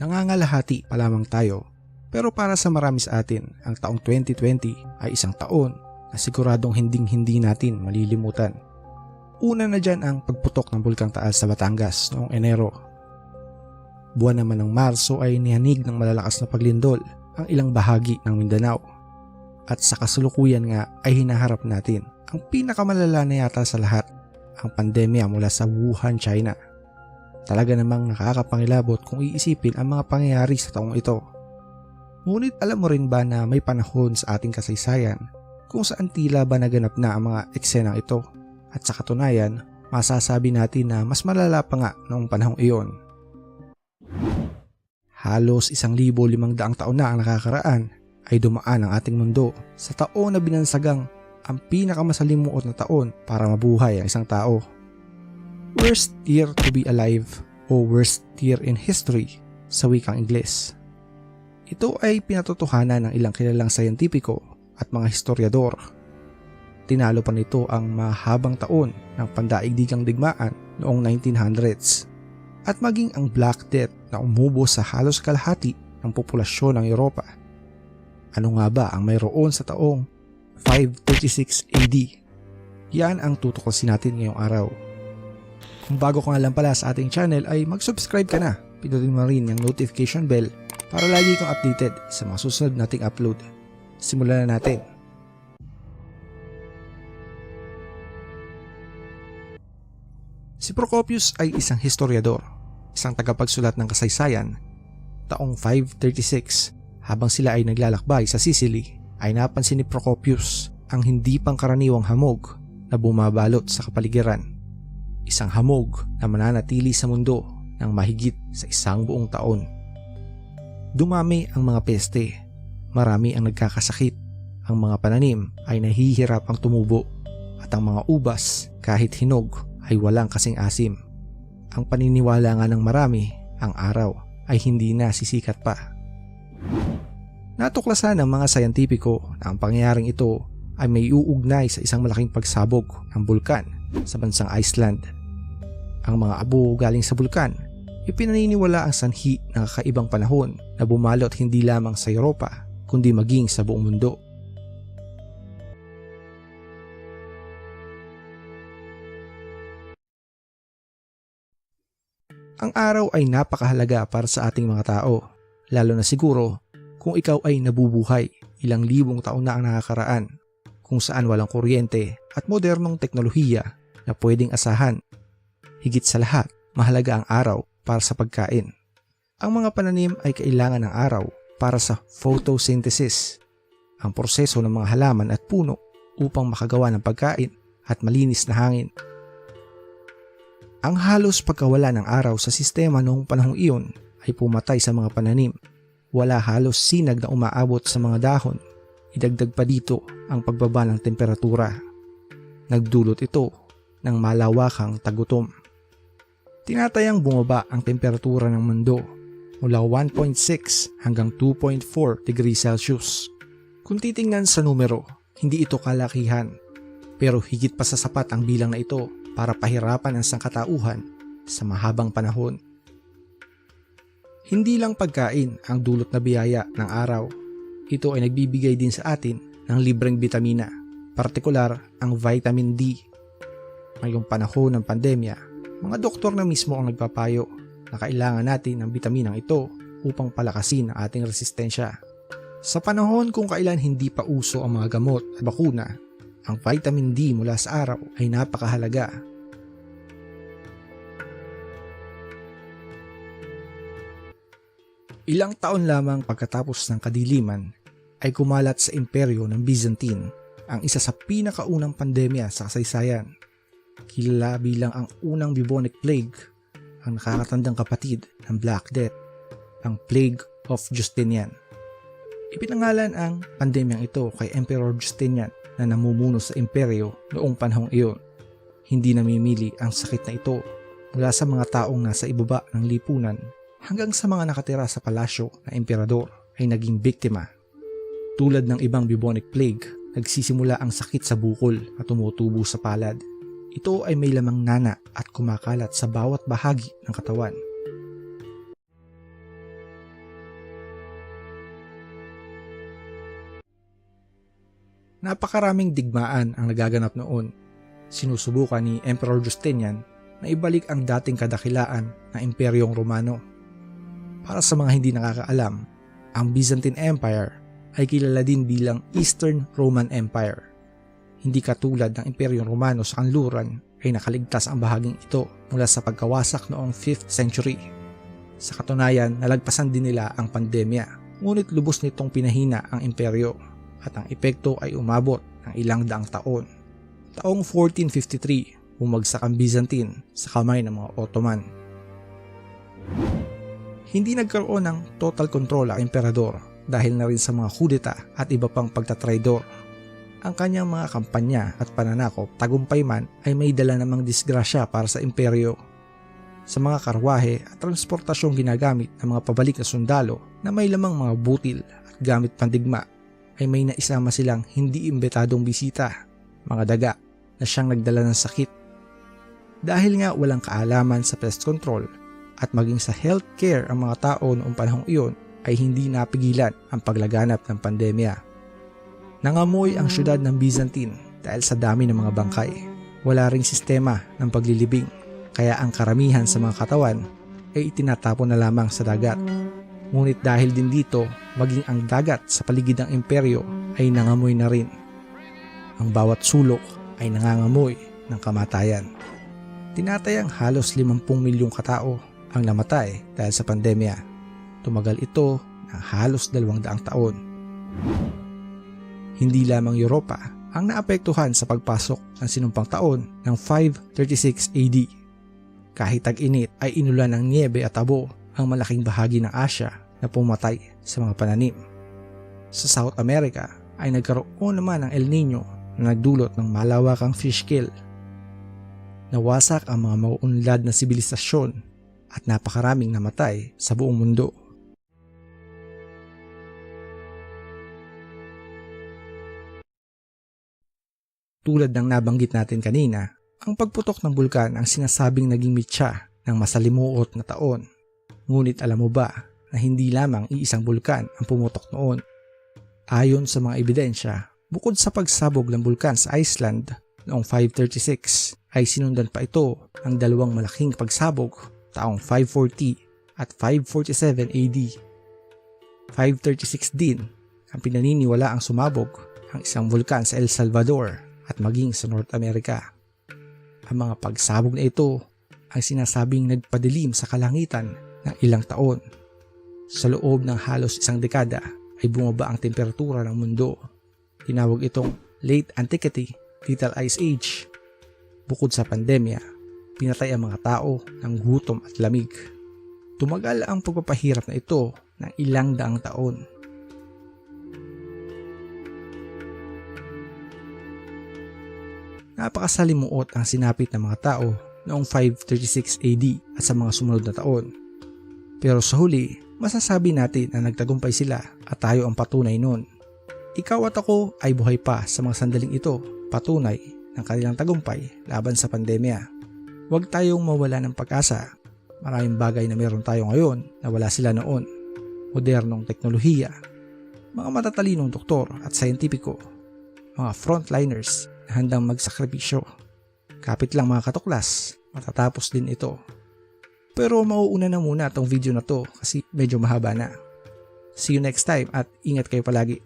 Nangangalahati pa lamang tayo pero para sa marami sa atin, ang taong 2020 ay isang taon na siguradong hinding-hindi natin malilimutan. Una na dyan ang pagputok ng Bulkang Taal sa Batangas noong Enero. Buwan naman ng Marso ay nihanig ng malalakas na paglindol ang ilang bahagi ng Mindanao. At sa kasulukuyan nga ay hinaharap natin ang pinakamalala na yata sa lahat, ang pandemya mula sa Wuhan, China. Talaga namang nakakapangilabot kung iisipin ang mga pangyayari sa taong ito. Ngunit alam mo rin ba na may panahon sa ating kasaysayan kung saan tila ba naganap na ang mga eksenang ito at sa katunayan masasabi natin na mas malala pa nga noong panahong iyon. Halos isang libo limang daang taon na ang nakakaraan ay dumaan ang ating mundo sa taon na binansagang ang pinakamasalimuot na taon para mabuhay ang isang tao. Worst year to be alive o worst year in history sa wikang Ingles. Ito ay pinatotohanan ng ilang kilalang sayantipiko at mga historiador. Tinalo pa nito ang mahabang taon ng pandaigdigang digmaan noong 1900s at maging ang Black Death na umubo sa halos kalahati ng populasyon ng Europa. Ano nga ba ang mayroon sa taong 536 AD? Yan ang tutuklasin natin ngayong araw. Kung bago ka lang pala sa ating channel ay mag-subscribe ka na. Pindutin mo rin yung notification bell para lagi kang updated sa mga susunod nating upload. Simulan na natin. Si Procopius ay isang historiador, isang tagapagsulat ng kasaysayan. Taong 536, habang sila ay naglalakbay sa Sicily, ay napansin ni Procopius ang hindi pangkaraniwang hamog na bumabalot sa kapaligiran. Isang hamog na mananatili sa mundo ng mahigit sa isang buong taon. Dumami ang mga peste, marami ang nagkakasakit, ang mga pananim ay nahihirapang tumubo at ang mga ubas kahit hinog ay walang kasing asim. Ang paniniwala nga ng marami, ang araw ay hindi na sisikat pa. Natuklasan ng mga sayantipiko na ang pangyayaring ito ay may uugnay sa isang malaking pagsabog ng bulkan sa bansang Iceland. Ang mga abo galing sa bulkan ipinaniniwala ang sanhi ng kakaibang panahon na bumalot hindi lamang sa Europa kundi maging sa buong mundo. Ang araw ay napakahalaga para sa ating mga tao, lalo na siguro kung ikaw ay nabubuhay ilang libong taon na ang nakakaraan kung saan walang kuryente at modernong teknolohiya na pwedeng asahan. Higit sa lahat, mahalaga ang araw para sa pagkain. Ang mga pananim ay kailangan ng araw para sa photosynthesis, ang proseso ng mga halaman at puno upang makagawa ng pagkain at malinis na hangin. Ang halos pagkawala ng araw sa sistema noong panahong iyon ay pumatay sa mga pananim. Wala halos sinag na umaabot sa mga dahon. Idagdag pa dito ang pagbaba ng temperatura. Nagdulot ito ng malawakang tagutom. Tinatayang bumaba ang temperatura ng mundo mula 1.6 hanggang 2.4 degrees Celsius. Kung titingnan sa numero, hindi ito kalakihan pero higit pa sa sapat ang bilang na ito para pahirapan ang sangkatauhan sa mahabang panahon. Hindi lang pagkain ang dulot na biyaya ng araw. Ito ay nagbibigay din sa atin ng libreng bitamina, partikular ang vitamin D. Ngayong panahon ng pandemya, mga doktor na mismo ang nagpapayo na kailangan natin ng bitaminang ito upang palakasin ang ating resistensya. Sa panahon kung kailan hindi pa uso ang mga gamot at bakuna, ang vitamin D mula sa araw ay napakahalaga. Ilang taon lamang pagkatapos ng kadiliman ay kumalat sa imperyo ng Byzantine ang isa sa pinakaunang pandemya sa kasaysayan. Kilala bilang ang unang bubonic plague, ang nakakatandang kapatid ng Black Death, ang Plague of Justinian. Ipinangalan ang pandemyang ito kay Emperor Justinian na namumuno sa imperyo noong panahong iyon. Hindi namimili ang sakit na ito mula sa mga taong nasa ibaba ng lipunan hanggang sa mga nakatira sa palasyo na emperador ay naging biktima. Tulad ng ibang bubonic plague, nagsisimula ang sakit sa bukol at tumutubo sa palad. Ito ay may lamang nana at kumakalat sa bawat bahagi ng katawan. Napakaraming digmaan ang nagaganap noon. Sinusubukan ni Emperor Justinian na ibalik ang dating kadakilaan na Imperyong Romano. Para sa mga hindi nakakaalam, ang Byzantine Empire ay kilala din bilang Eastern Roman Empire hindi katulad ng Imperyong Romano sa kanluran ay nakaligtas ang bahaging ito mula sa pagkawasak noong 5th century. Sa katunayan, nalagpasan din nila ang pandemya, ngunit lubos nitong pinahina ang imperyo at ang epekto ay umabot ng ilang daang taon. Taong 1453, bumagsak ang Byzantine sa kamay ng mga Ottoman. Hindi nagkaroon ng total control ang emperador dahil na rin sa mga kudeta at iba pang pagtatraidor. Ang kanyang mga kampanya at pananakop tagumpay man ay may dala namang disgrasya para sa imperyo. Sa mga karwahe at transportasyong ginagamit ng mga pabalik na sundalo na may lamang mga butil at gamit pandigma ay may naisama silang hindi imbetadong bisita, mga daga na siyang nagdala ng sakit. Dahil nga walang kaalaman sa pest control at maging sa healthcare ang mga tao noong panahong iyon ay hindi napigilan ang paglaganap ng pandemya. Nangamoy ang syudad ng Byzantine dahil sa dami ng mga bangkay. Wala ring sistema ng paglilibing kaya ang karamihan sa mga katawan ay itinatapon na lamang sa dagat. Ngunit dahil din dito, maging ang dagat sa paligid ng imperyo ay nangamoy na rin. Ang bawat sulok ay nangangamoy ng kamatayan. Tinatayang halos 50 milyong katao ang namatay dahil sa pandemya. Tumagal ito ng halos dalawang daang taon. Hindi lamang Europa ang naapektuhan sa pagpasok ng sinumpang taon ng 536 AD. Kahit tag-init ay inulan ng niebe at abo ang malaking bahagi ng Asya na pumatay sa mga pananim. Sa South America ay nagkaroon naman ng El Nino na nagdulot ng malawakang fish kill. Nawasak ang mga mauunlad na sibilisasyon at napakaraming namatay sa buong mundo. Tulad ng nabanggit natin kanina, ang pagputok ng bulkan ang sinasabing naging mitya ng masalimuot na taon. Ngunit alam mo ba na hindi lamang iisang bulkan ang pumutok noon? Ayon sa mga ebidensya, bukod sa pagsabog ng bulkan sa Iceland noong 536 ay sinundan pa ito ng dalawang malaking pagsabog taong 540 at 547 AD. 536 din ang pinaniniwala ang sumabog ang isang bulkan sa El Salvador maging sa North America. Ang mga pagsabog na ito ang sinasabing nagpadilim sa kalangitan ng ilang taon. Sa loob ng halos isang dekada ay bumaba ang temperatura ng mundo. Tinawag itong Late Antiquity, Little Ice Age. Bukod sa pandemya, pinatay ang mga tao ng gutom at lamig. Tumagal ang pagpapahirap na ito ng ilang daang taon. Napakasalimuot ang sinapit ng mga tao noong 536 AD at sa mga sumunod na taon. Pero sa huli, masasabi natin na nagtagumpay sila at tayo ang patunay noon. Ikaw at ako ay buhay pa sa mga sandaling ito, patunay ng kanilang tagumpay laban sa pandemya. Huwag tayong mawala ng pag-asa. Maraming bagay na meron tayo ngayon na wala sila noon. Modernong teknolohiya, mga matatalinong doktor at sayentipiko, mga frontliners handang magsakripisyo. Kapit lang mga katuklas, matatapos din ito. Pero mauuna na muna tong video na to kasi medyo mahaba na. See you next time at ingat kayo palagi.